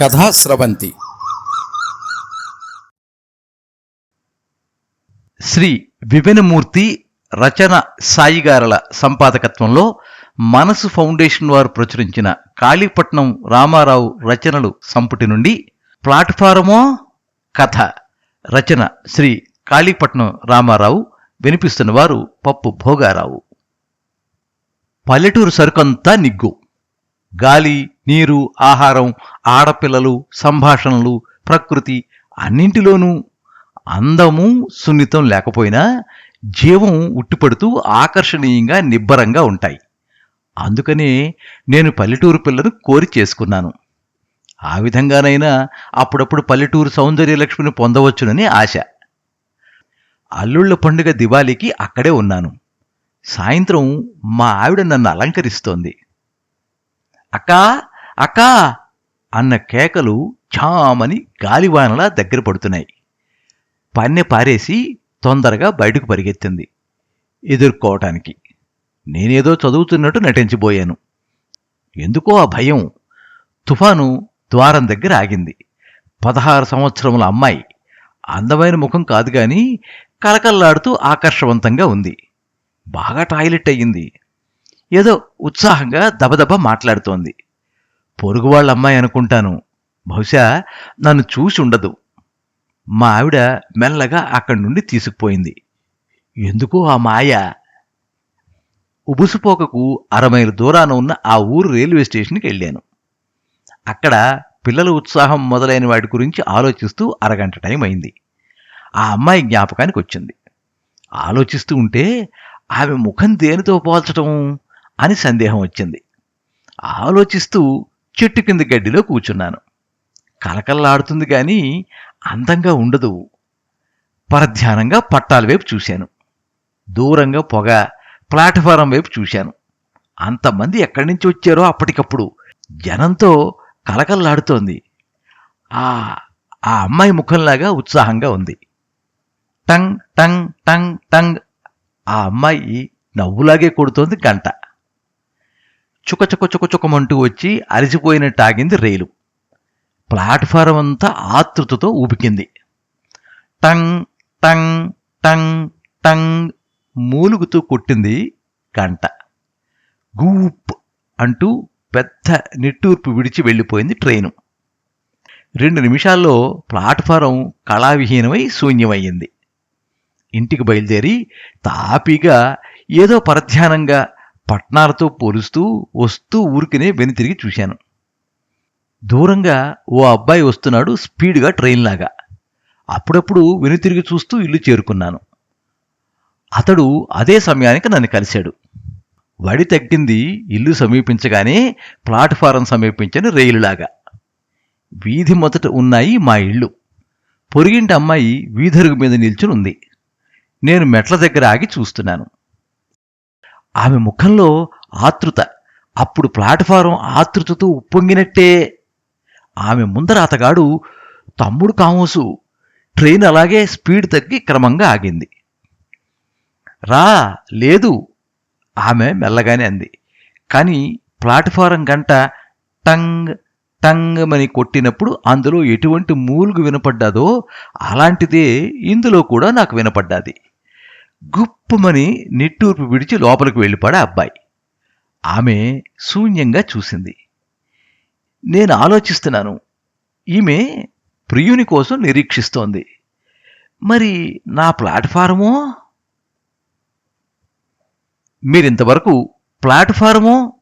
కథా స్రవంతి. శ్రీ విభినమూర్తి రచన సాయిగారల సంపాదకత్వంలో మనసు ఫౌండేషన్ వారు ప్రచురించిన కాళీపట్నం రామారావు రచనలు సంపుటి నుండి ప్లాట్ఫారమో కథ. రచన శ్రీ కాళీపట్నం రామారావు వినిపిస్తున్న వారు పప్పు భోగారావు. పల్లెటూరు సరుకంతా నిగ్గు. గాలి నీరు ఆహారం ఆడపిల్లలు సంభాషణలు ప్రకృతి అన్నింటిలోనూ అందము సున్నితం లేకపోయినా జీవం ఉట్టిపడుతూ ఆకర్షణీయంగా నిబ్బరంగా ఉంటాయి. అందుకనే నేను పల్లెటూరు పిల్లను కోరి చేసుకున్నాను. ఆ విధంగానైనా అప్పుడప్పుడు పల్లెటూరు సౌందర్యలక్ష్మిని పొందవచ్చునని ఆశ. అల్లుళ్ళ పండుగ దివాళీకి అక్కడే ఉన్నాను. సాయంత్రం మా ఆవిడ నన్ను అలంకరిస్తోంది. అక్కా అక్కా అన్న కేకలు ఛామని గాలివానలా దగ్గర పడుతున్నాయి. పన్నె పారేసి తొందరగా బయటకు పరిగెత్తింది. ఎదుర్కోవటానికి. నేనేదో చదువుతున్నట్టు నటించిపోయాను. ఎందుకో ఆ భయం. తుఫాను ద్వారం దగ్గర ఆగింది. పదహారు సంవత్సరముల అమ్మాయి. అందమైన ముఖం కాదు గాని కలకల్లాడుతూ ఆకర్షవంతంగా ఉంది. బాగా టాయిలెట్ అయ్యింది. ఏదో ఉత్సాహంగా దబదబ మాట్లాడుతోంది. పొరుగు వాళ్ళ అమ్మాయి అనుకుంటాను. బహుశా నన్ను చూసి ఉండదు. మా ఆవిడ మెల్లగా అక్కడి నుండి తీసుకుపోయింది. ఎందుకో ఆ మాయ? ఉబుసుపోకకు అరమైలు దూరాన ఉన్న ఆ ఊరు రైల్వే స్టేషన్కి వెళ్ళాను. అక్కడ పిల్లల ఉత్సాహం మొదలైన వాటి గురించి ఆలోచిస్తూ అరగంట టైం అయింది. ఆ అమ్మాయి జ్ఞాపకానికి వచ్చింది. ఆలోచిస్తూ ఉంటే ఆమె ముఖం దేనితో పోల్చటం అని సందేహం వచ్చింది. ఆలోచిస్తూ చెట్టు కింద గడ్డిలో కూర్చున్నాను. కలకల్లాడుతుంది కానీ అందంగా ఉండదు. పరధ్యానంగా పట్టాల వైపు చూశాను. దూరంగా పొగ ప్లాట్ఫారం వైపు చూశాను. అంతమంది ఎక్కడి నుంచి వచ్చారో అప్పటికప్పుడు జనంతో కలకల్లాడుతోంది ఆ ఆ అమ్మాయి ముఖంలాగా ఉత్సాహంగా ఉంది. టంగ్ టంగ్ టంగ్ టంగ్. ఆ అమ్మాయి నవ్వులాగే కొడుతోంది గంట. చుక చుక చుక చుకమంటూ వచ్చి అలసిపోయినట్టు ఆగింది రైలు. ప్లాట్ఫారం అంతా ఆతృతతో ఊపికింది. టంగ్ టంగ్ టంగ్ టంగ్ మూలుగుతూ కొట్టింది గంట. గూప్ అంటూ పెద్ద నిట్టూర్పు విడిచి వెళ్ళిపోయింది ట్రైను. రెండు నిమిషాల్లో ప్లాట్ఫారం కళావిహీనమై శూన్యమయ్యింది. ఇంటికి బయలుదేరి తాపీగా ఏదో పరధ్యానంగా పట్నాలతో పోలుస్తూ వస్తూ ఊరికినే వెనుతిరిగి చూశాను. దూరంగా ఓ అబ్బాయి వస్తున్నాడు స్పీడ్గా ట్రైన్లాగా అప్పుడప్పుడు వెనుతిరిగి చూస్తూ ఇల్లు చేరుకున్నాను. అతడు అదే సమయానికి నన్ను కలిశాడు. వడి తగ్గింది ఇల్లు సమీపించగానే ప్లాట్ఫారం సమీపించని రైలులాగా. వీధి మొదట ఉన్నాయి మా ఇళ్ళు పొరిగింటి అమ్మాయి వీధరుగు మీద నిల్చుని ఉంది నేను మెట్ల దగ్గర ఆగి చూస్తున్నాను. ఆమె ముఖంలో ఆతృత. అప్పుడు ప్లాట్ఫారం ఆతృతతో ఉప్పొంగినట్టే. ఆమె ముందర అతగాడు తమ్ముడు కామోసు. ట్రైన్ అలాగే స్పీడ్ తగ్గి క్రమంగా ఆగింది. రా లేదు ఆమె మెల్లగానే అంది. కానీ ప్లాట్ఫారం గంట టంగ్ టంగ్ అని కొట్టినప్పుడు అందులో ఎటువంటి మూలుగు వినపడ్డాదో అలాంటిదే ఇందులో కూడా నాకు వినపడ్డాది. గుప్పుమని నిట్టూర్పు విడిచి లోపలికి వెళ్ళిపోడా అబ్బాయి. ఆమె శూన్యంగా చూసింది. నేను ఆలోచిస్తున్నాను. ఈమె ప్రియుని కోసం నిరీక్షిస్తోంది. మరి నా ప్లాట్ఫారమో? మీరింతవరకు ప్లాట్ఫారమో?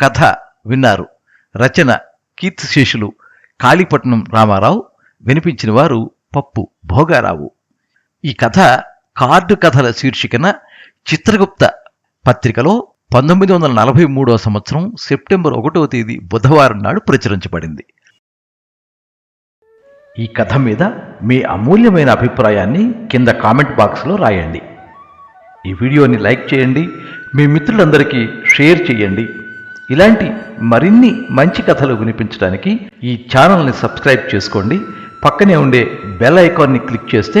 కథ విన్నారు రచన కీర్తిశేషులు కాళీపట్నం రామారావు. వినిపించిన వారు పప్పు భోగారావు. ఈ కథ కార్డు కథల శీర్షికన చిత్రగుప్త పత్రికలో పంతొమ్మిది వందల నలభై మూడో సంవత్సరం సెప్టెంబర్ ఒకటవ తేదీ బుధవారం నాడు ప్రచురించబడింది. ఈ కథ మీద మీ అమూల్యమైన అభిప్రాయాన్ని కింద కామెంట్ బాక్స్లో రాయండి. ఈ వీడియోని లైక్ చేయండి మీ మిత్రులందరికీ షేర్ చేయండి. ఇలాంటి మరిన్ని మంచి కథలు వినిపించడానికి ఈ ఛానల్ని సబ్స్క్రైబ్ చేసుకోండి. పక్కనే ఉండే బెల్ ఐకాన్ని క్లిక్ చేస్తే